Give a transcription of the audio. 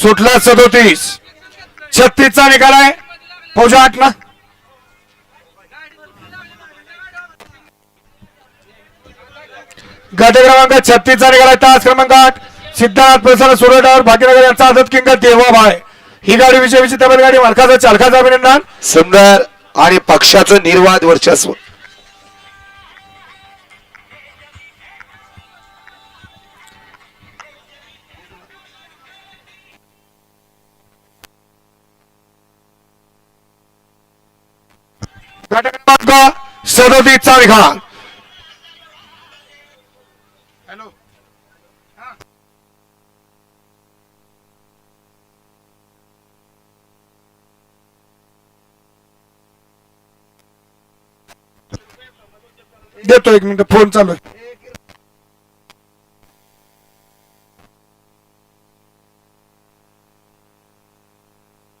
सुटला सदोतीस. छत्तीसचा निकाल आहे. पूजा आठ ना गट क्रमांक छत्तीसचा निकाल आहे. तास क्रमांक आठ. सिद्धार्थ प्रसाद सुरडावर भाग्यनगर यांचा आदत किंग देवाभाय ही गाडी विषय विषय त्या गाडी मालकाचा चालकाचा अभिनंदन. सुंदर आणि पक्षाचं निर्वाद वर्चस्व. क्रमांक सदोतीसचा निकाल देतो एक मिनिट फोन चालू आहे.